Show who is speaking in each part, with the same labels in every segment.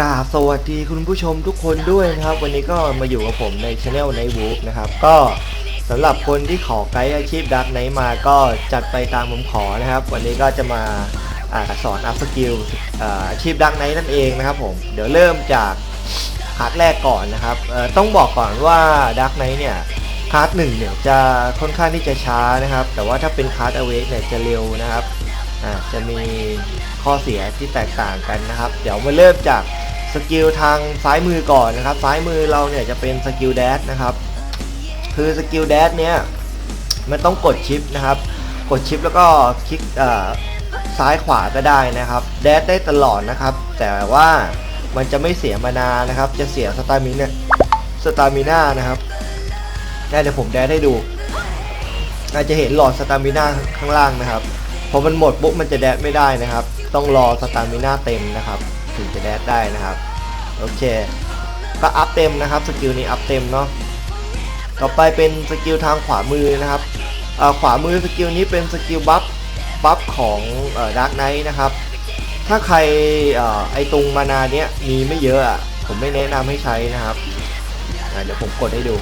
Speaker 1: กาสวัสดีคุณผู้ชมทุกคนด้วยนะครับ วันนี้ก็มาอยู่กับผมในช anel ในวูฟนะครับ ก็สำหรับคนที่ขอไกด์อาชีพดักไนมาก็จัดไปตามผมขอนะครับ วันนี้ก็จะมาอสอนอัพสกิลอาชีพดักไนนั่นเองนะครับผม เดี๋ยวเริ่มจาก คาร์ดแรกก่อนนะครับต้องบอกก่อนว่าดักไนเนี่ยคาร์ดหนึ่งเนี่ยจะค่อนข้างที่จะช้านะครับ แต่ว่าถ้าเป็นคาร์ดอเวกเนี่ยจะเร็วนะครับจะมีข้อเสียที่แตกต่างกันนะครับ เดี๋ยวมาเริ่มจากสกิลทางซ้ายมือก่อนนะครับ ซ้ายมือเราเนี่ยจะเป็นสกิลแดชนะครับคือสกิลแดชเนี่ยมันต้องกดชิปนะครับ กดชิปแล้วก็คลิกอ่าซ้ายขวาก็ได้นะครับ แดชได้ตลอดนะครับ แต่ว่า มันจะไม่เสียมานานะครับ จะเสียสตามินาสตามิน่านะครับได้เดี๋ยวผมแดชให้ดูอาจจะเห็นหลอดสตามิน่าข้างล่างนะครับพอมันหมดปุ๊บมันจะแดดไม่ได้นะครับ ต้องรอสตามิน่าเต็มนะครับ ถึงจะแดดได้นะครับโอเค ก็อัพเต็มนะครับสกิลนี้อัพเต็มเนาะต่อไปเป็นสกิลทางขวามือนะครับขวามือสกิลนี้เป็นสกิลบัฟบัฟของดาร์กไนท์นะครับ ถ้าใครอไอตรงมานาเนี้ยมีไม่เยอะอะผมไม่แนะนำให้ใช้นะครับเดี๋ยวผมกดให้ดู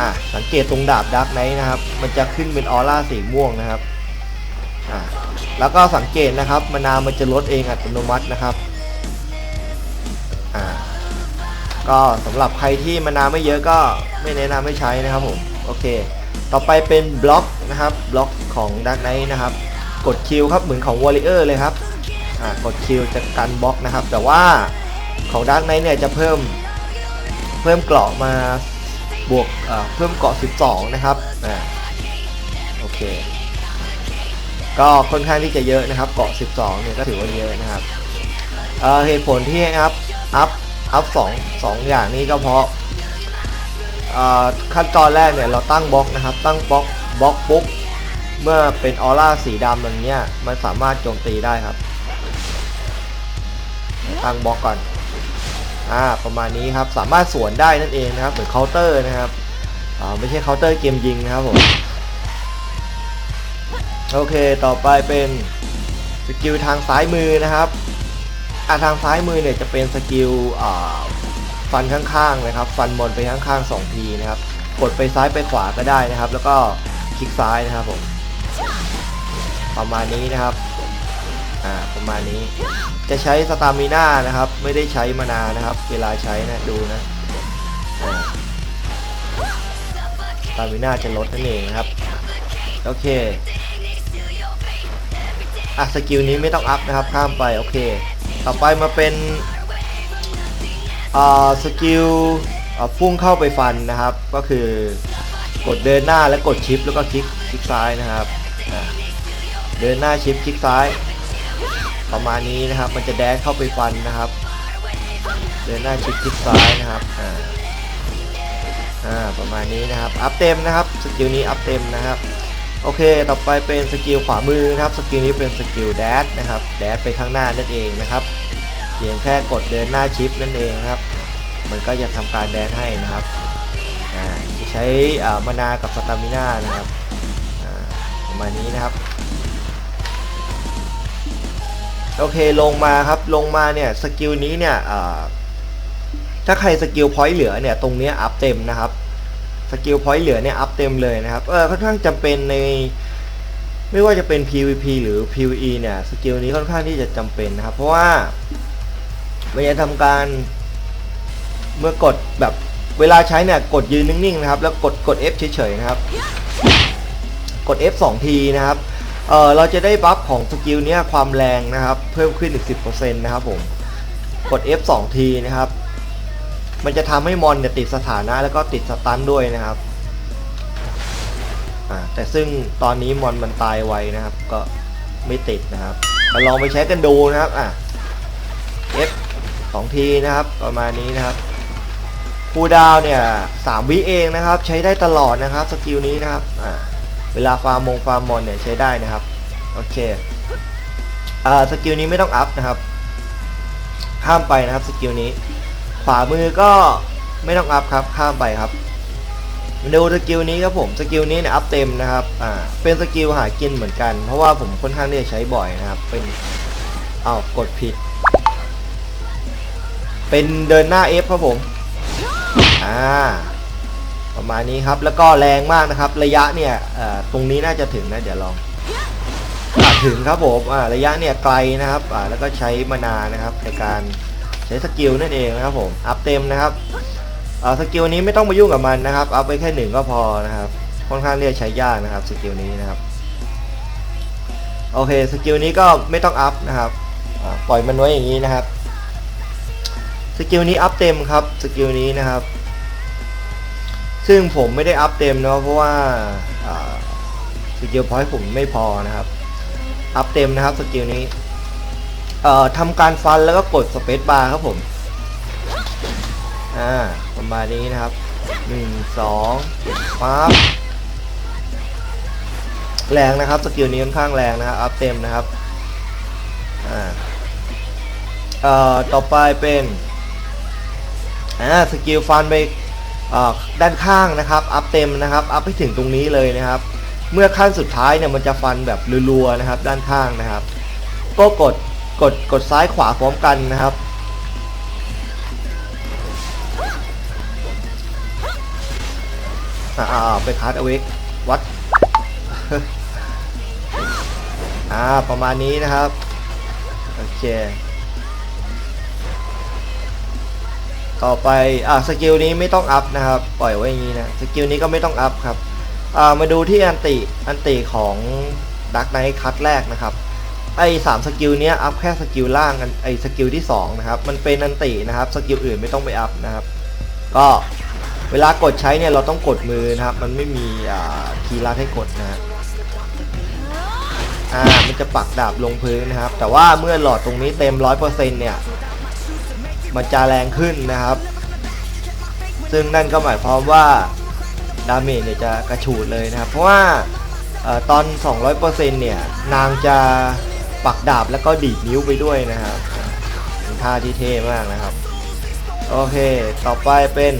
Speaker 1: อะสังเกตตรงดาบดาร์กไนท์นะครับ มันจะขึ้นเป็นออร่าสีม่วงนะครับอะแล้วก็สังเกตนะครับมานาวมันจะลดเองอัตโนมัตินะครับอ่าก็สำหรับใครที่มานาวไม่เยอะก็ไม่แนะนำให้ใช้นะครับผมโอเค ต่อไปเป็นบล็อกนะครับบล็อกของดาร์กไนท์นะครับ กดคิวครับเหมือนของวอลเลเยอร์เลยครับอ่ากดคิวจะกันบล็อกนะครับ แต่ว่าของดาร์กไนเนี่ยจะเพิ่มเพิ่มเกราะมาบวกเอ่อเพิ่มเกราะ 12 นะครับอ่าโอเค ก็ค่อนข้างที่จะเยอะนะครับ เกาะ 12 เนี่ยก็ถือว่าเยอะนะครับเอ่อเหตุผลที่อัพอัพอัพสองสองอย่างนี้ก็เพราะอ่อขั้นตอนแรกเนี่ยเราตั้งบล็อกนะครับ ตั้งบล็อกบล็อกปุ๊บ เมื่อเป็นออร่าสีดำอย่างเงี้ยมันสามารถโจมตีได้ครับ ตั้งบล็อกก่อนอ่าประมาณนี้ครับสามารถสวนได้นั่นเองนะครับเหมือนเคาน์เตอร์นะครับอ่าไม่ใช่เคาน์เตอร์เกมยิงนะครับผมโอเคต่อไปเป็นสกิลทางซ้ายมือนะครับอ่าทางซ้ายมือเนี่ยจะเป็นสกิลอ่าฟันข้างๆนะครับ ฟันบอลไปข้างๆสองทีนะครับกดไปซ้ายไปขวาก็ได้นะครับ แล้วก็คลิกซ้ายนะครับผม ประมาณนี้นะครับอ่าประมาณนี้ จะใช้สตามิน่านะครับ ไม่ได้ใช้มานานะครับ เวลาใช้นะดูนะสตามิน่าจะลดนั่นเองนะครับ โอเคอะสกิลนี้ไม่ต้องอัพนะครับข้ามไปโอเค ต่อไปมาเป็นอ่าสกิลอ่าพุ่งเข้าไปฟันนะครับ ก็คือกดเดินหน้าและกดชิปแล้วก็คลิกคลิกซ้ายนะครับอะ เดินหน้าชิปคลิกซ้าย ประมาณนี้นะครับ มันจะแดกเข้าไปฟันนะครับ เดินหน้าชิปคลิกซ้ายนะครับอ่าอ่าประมาณนี้นะครับอัพเต็มนะครับสกิลนี้อัพเต็มนะครับโอเค ต่อไปเป็นสกิลขวามือนะครับ สกิลนี้เป็นสกิลแดชนะครับ แดชไปข้างหน้านั่นเองนะครับ เพียงแค่กดเดินหน้าชิปนั่นเองครับ มันก็จะทำการแดชให้นะครับอ่าใช้อ่ามานากับสตามิน่านะครับอ่าประมาณนี้นะครับ โอเคลงมาครับลงมาเนี่ยสกิลนี้เนี่ยถ้าใครสกิลพอยต์เหลือเนี่ยตรงเนี้ยอัพเต็มนะครับสกิลพอยต์เหลือเนี่ยอัพเต็มเลยนะครับเออค่อนข้างจำเป็นในไม่ว่าจะเป็น PVP หรือ PVE เนี่ยสกิลนี้ค่อนข้างที่จะจำเป็นนะครับ เพราะว่ามันจะทำการเมื่อกดแบบเวลาใช้เนี่ยกดยืนนิ่งๆนะครับ แล้วกดกด F เฉยๆนะครับ กด F 2ทีนะครับ เออเราจะได้บัฟของสกิลเนี้ยความแรงนะครับ เพิ่มขึ้นอีก 10%นะครับผม กด F 2ทีนะครับ มันจะทำให้มอนเนี่ยติดสถานะแล้วก็ติดสตันด้วยนะครับอ่าแต่ซึ่งตอนนี้มอนมันตายไวนะครับ ก็ไม่ติดนะครับมาลองไปใช้กันดูนะครับอะ F สองทีนะครับประมาณนี้นะครับคูดาวเนี่ยสามวิเองนะครับ ใช้ได้ตลอดนะครับสกิลนี้นะครับอ่า เวลาฟาร์มมงฟาร์มมอนเนี่ยใช้ได้นะครับ โอเคอ่าสกิลนี้ไม่ต้องอัพนะครับข้ามไปนะครับสกิลนี้ขวามือก็ไม่ต้องอัพครับข้ามไปครับมาดูสกิลนี้ครับผมสกิลนี้เนี่ยอัพเต็มนะครับอ่าเป็นสกิลหากินเหมือนกัน เพราะว่าผมค่อนข้างที่จะใช้บ่อยนะครับ เป็นอ้าวกดผิด เป็นเดินหน้า F ครับผมอ่า ประมาณนี้ครับแล้วก็แรงมากนะครับ ระยะเนี่ยตรงนี้น่าจะถึงนะเดี๋ยวลองถึงครับผมระยะเนี่ยไกลนะครับแล้วก็ใช้มานานะครับในการใช้สกิลนั่นเองนะครับผมอัพเต็มนะครับสกิลนี้ไม่ต้องมายุ่งกับมันนะครับเอาไปแค่หนึ่งก็พอนะครับค่อนข้างเรียกใช้ยากนะครับสกิลนี้นะครับโอเคสกิลนี้ก็ไม่ต้องอัพนะครับปล่อยมันไว้อย่างนี้นะครับสกิลนี้อัพเต็มครับสกิลนี้นะครับ ซึ่งผมไม่ได้อัพเต็มเนาะเพราะว่าสกิลพอยต์ผมไม่พอนะครับ อัพเต็มนะครับสกิลนี้เอ่อทำการฟันแล้วก็กดสเปซบาร์ครับผมอ่าประมาณนี้นะครับหนึ่งสองปั๊บแรงนะครับสกิลนี้ค่อนข้างแรงนะครับอัพเต็มนะครับอ่าเอ่อต่อไปเป็นอ่าสกิลฟันไป ด้านข้างนะครับอัพเต็มนะครับอัพไปถึงตรงนี้เลยนะครับ เมื่อขั้นสุดท้ายเนี่ยมันจะฟันแบบรัวๆนะครับ ด้านข้างนะครับ ก็กดกดกดซ้ายขวาพร้อมกันนะครับ อ่าไปคัดเอาเวกวัดอ่าประมาณนี้นะครับ โอเค ต่อไปอ่าสกิลนี้ไม่ต้องอัพนะครับ ปล่อยไว้อย่างนี้นะสกิลนี้ก็ไม่ต้องอัพครับอ่ามาดูที่อันติอันติของดักไนท์คัดแรกนะครับไอ้สามสกิลเนี้ยอัพแค่สกิลล่างกันไอ้สกิลที่สองนะครับมันเป็นอันตินะครับสกิลอื่นไม่ต้องไปอัพนะครับ ก็เวลากดใช้เนี่ยเราต้องกดมือนะครับ มันไม่มีอ่าคีย์ลัดให้กดนะฮะอ่ามันจะปักดาบลงพื้นนะครับ แต่ว่าเมื่อหลอดตรงนี้เต็ม 100%เนี่ย มันจะแรงขึ้นนะครับ ซึ่งนั่นก็หมายความว่าดาเมจเนี่ยจะกระฉูดเลยนะครับ เพราะว่าออตอน 200%เนี่ยนางจะปักดาบแล้วก็ดีดนิ้วไปด้วยนะครับเป็นท่าที่เท่มากนะครับ โอเค ต่อไปเป็น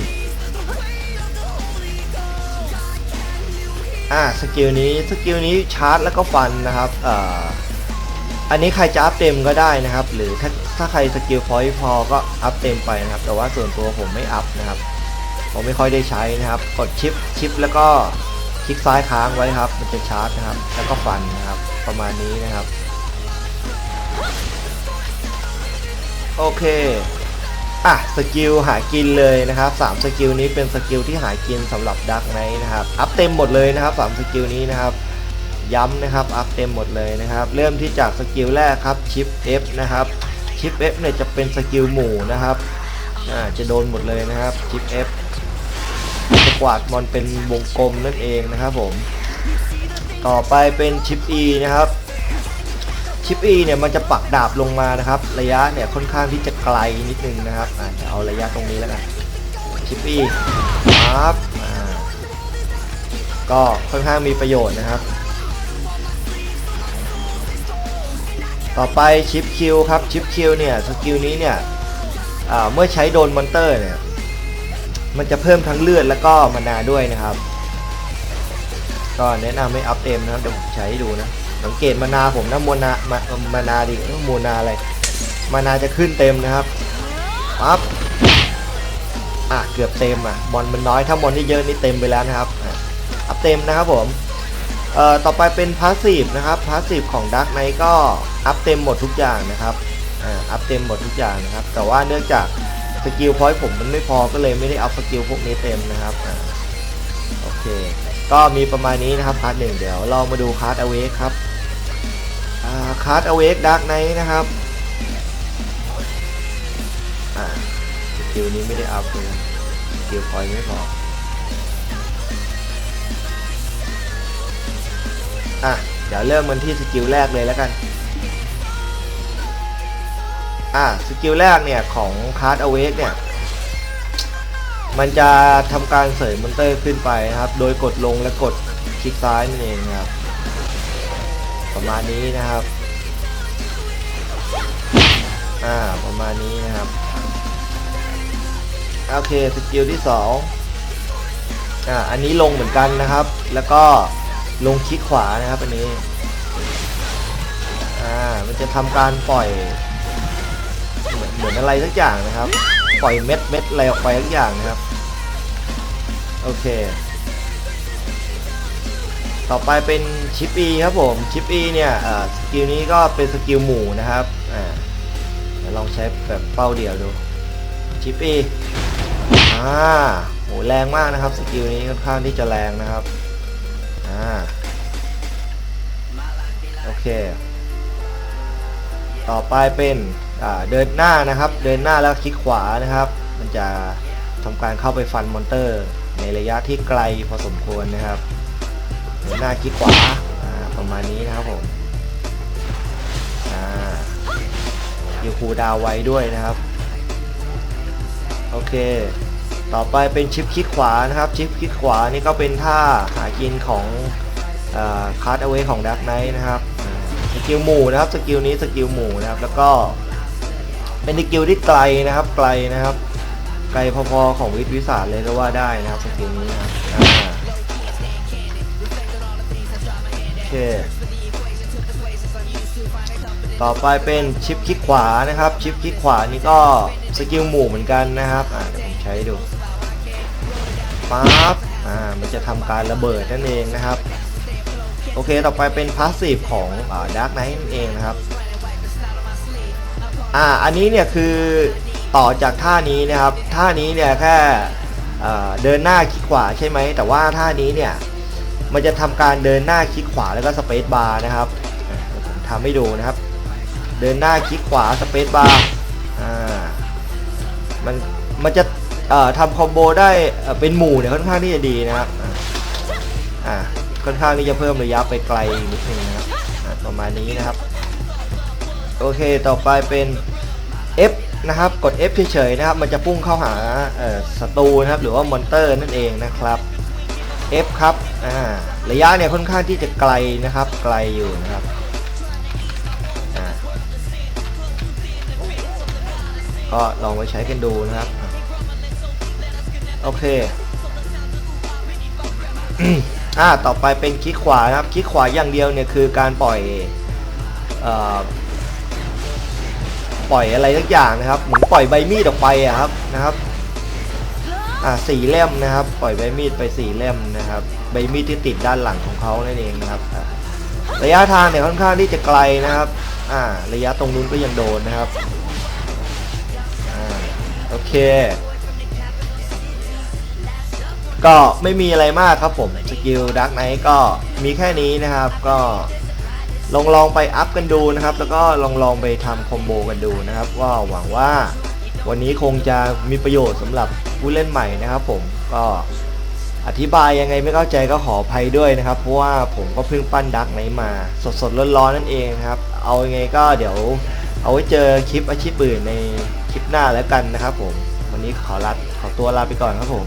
Speaker 1: อ่าสกิลนี้สกิลนี้ชาร์จแล้วก็ฟันนะครับเอ่อ อันนี้ใครจะอัพเต็มก็ได้นะครับ หรือถ้าถ้าใครสกิลพอยต์พอก็อัพเต็มไปนะครับ แต่ว่าส่วนตัวผมไม่อัพนะครับ ผมไม่ค่อยได้ใช้นะครับ กดชิปชิปแล้วก็คลิกซ้ายค้างไว้ครับ มันจะชาร์จนะครับ แล้วก็ฟันนะครับ ประมาณนี้นะครับ โอเค อะ สกิลหากินเลยนะครับ3สกิลนี้เป็นสกิลที่หากินสำหรับดักไนนะครับ อัพเต็มหมดเลยนะครับ3สกิลนี้นะครับ ย้ำนะครับอัพเต็มหมดเลยนะครับ เริ่มที่จากสกิลแรกครับชิป F นะครับชิป F เนี่ยจะเป็นสกิลหมู่นะครับจะโดนหมดเลยนะครับชิป F จะกวาดมอนเป็นวงกลมนั่นเองนะครับผม ต่อไปเป็นชิป E นะครับชิป E เนี่ยมันจะปักดาบลงมานะครับ ระยะเนี่ยค่อนข้างที่จะไกลนิดนึงนะครับอ่าจะเอาระยะตรงนี้แล้วกันชิป E ครับก็ค่อนข้างมีประโยชน์นะครับ ต่อไปชิปคิวครับชิปคิวเนี่ยสกิลนี้เนี่ยเมื่อใช้โดนมอนเตอร์เนี่ยมันจะเพิ่มทั้งเลือดแล้วก็มานาด้วยนะครับ ก็แนะนำให้อัพเต็มนะครับเดี๋ยวผมใช้ให้ดูนะสังเกตมานาผมนะโมนามามานาดิเอ้ยโมนาอะไรมานาจะขึ้นเต็มนะครับปั๊บอะเกือบเต็มอะมอนมันน้อยถ้ามอนที่เยอะนี่เต็มไปแล้วนะครับอัพเต็มนะครับผม เอ่อต่อไปเป็นพาสซีฟนะครับพาสซีฟของดักไนก็อัพเต็มหมดทุกอย่างนะครับอ่าอัพเต็มหมดทุกอย่างนะครับ แต่ว่าเนื่องจากสกิลพอยต์ผมมันไม่พอก็เลยไม่ได้อัพสกิลพวกนี้เต็มนะครับอ่าโอเค ก็มีประมาณนี้นะครับพาร์ทหนึ่งเดี๋ยวเรามาดูคาร์ดอเวกครับคาร์ดอเวกดักไนนะครับอ่าสกิลนี้ไม่ได้อัพเลยสกิลพอยต์ไม่พอ อะ เดี๋ยวเริ่มกันที่สกิลแรกเลยแล้วกัน อะสกิลแรกเนี่ย ของคาร์ดอเวกเนี่ย มันจะทำการเสริมมอนเตอร์ขึ้นไปนะครับ โดยกดลงและกดคลิกซ้ายนั่นเองครับ ประมาณนี้นะครับ อ่า ประมาณนี้นะครับ โอเค สกิลที่สองอ่า อันนี้ลงเหมือนกันนะครับ แล้วก็ ลงคลิกขวานะครับอันนี้อ่ามันจะทำการปล่อยเหมือนเหมือนอะไรสักอย่างนะครับ ปล่อยเม็ดเม็ดอะไรออกไปสักอย่างนะครับ โอเค ต่อไปเป็นชิปอีครับผมชิปอีเนี่ยสกิลนี้ก็เป็นสกิลหมู่นะครับอ่าเดี๋ยวลองใช้แบบเป้าเดียวดูชิปอีอ่าโหแรงมากนะครับสกิลนี้ค่อนข้างที่จะแรงนะครับ เค ต่อไปเป็นเดินหน้านะครับ เดินหน้าแล้วคลิกขวานะครับ มันจะทำการเข้าไปฟันมอนเตอร์ ในระยะที่ไกลพอสมควรนะครับ เดินหน้าคลิกขวาประมาณนี้นะครับผมอยูคูดาวไว้ด้วยนะครับ โอเค ต่อไปเป็นชิปคลิกขวานะครับ ชิปคลิกขวานี่ก็เป็นท่าหากินของคาร์ดเอาไว้ของดักไนท์นะครับ กิลหมู่นะครับสกิลนี้สกิลหมู่นะครับแล้วก็เป็นสกิลที่ไกลนะครับไกลนะครับ ไกลพอๆของวิทย์วิสาเลยก็ว่าได้นะครับสกิลนี้นะครับโอเคต่อไปเป็นชิปคลิกขวานะครับ ชิปคลิกขวานี่ก็สกิลหมู่เหมือนกันนะครับอ่าเดี๋ยวผมใช้ดูปั๊บอ่ามันจะทำการระเบิดนั่นเองนะครับ โอเคต่อไปเป็นพาสซีฟของดาร์กไนท์นั่นเองนะครับอ่าอันนี้เนี่ยคือต่อจากท่านี้นะครับท่านี้เนี่ยแค่เดินหน้าคลิกขวาใช่ไหมแต่ว่าท่านี้เนี่ยมันจะทำการเดินหน้าคลิกขวาแล้วก็สเปซบาร์นะครับผมทำให้ดูนะครับ เดินหน้าคลิกขวาสเปซบาร์อ่ามันมันจะเอ่อทำคอมโบได้เป็นหมู่เนี่ยค่อนข้างที่จะดีนะครับอ่า ค่อนข้างที่จะเพิ่มระยะไปไกลนิดนึงนะครับอ่าประมาณนี้นะครับ โอเคต่อไปเป็น F นะครับกด F เฉยๆนะครับ มันจะพุ่งเข้าหาศัตรูนะครับ หรือว่ามอนเตอร์นั่นเองนะครับ F ครับอ่าระยะเนี่ยค่อนข้างที่จะไกลนะครับ ไกลอยู่นะครับก็ลองไปใช้กันดูนะครับ โอเค อ่าต่อไปเป็นคลิกขวานะครับคลิกขวาอย่างเดียวเนี่ยคือการปล่อยอปล่อยอะไรสักอย่างนะครับเหมือนปล่อยใบมีดออกไปอะครับนะครับอ่าสี่เล่มนะครับ ปล่อยใบมีดไปสี่เล่มนะครับ ใบมีดที่ติดด้านหลังของเขานั่นเองนะครับระยะทางเนี่ยค่อนข้างที่จะไกลนะครับอ่าระยะตรงนู้นก็ยังโดนนะครับอ่าโอเค ก็ไม่มีอะไรมากครับผมสกิลดักไนท์ก็มีแค่นี้นะครับ ก็ลองลองไปอัพกันดูนะครับ แล้วก็ลองลองไปทำคอมโบกันดูนะครับว่าหวังว่าวันนี้คงจะมีประโยชน์สำหรับผู้เล่นใหม่นะครับ ผมก็อธิบายยังไงไม่เข้าใจก็ขออภัยด้วยนะครับ เพราะว่าผมก็เพิ่งปั้นดักไนมา สดๆร้อนๆนั่นเองครับ เอายังไงก็เดี๋ยวเอาไว้เจอคลิปอาชีพอื่นในคลิปหน้าแล้วกันนะครับ ผม วันนี้ขอลาขอตัวลาไปก่อนครับผม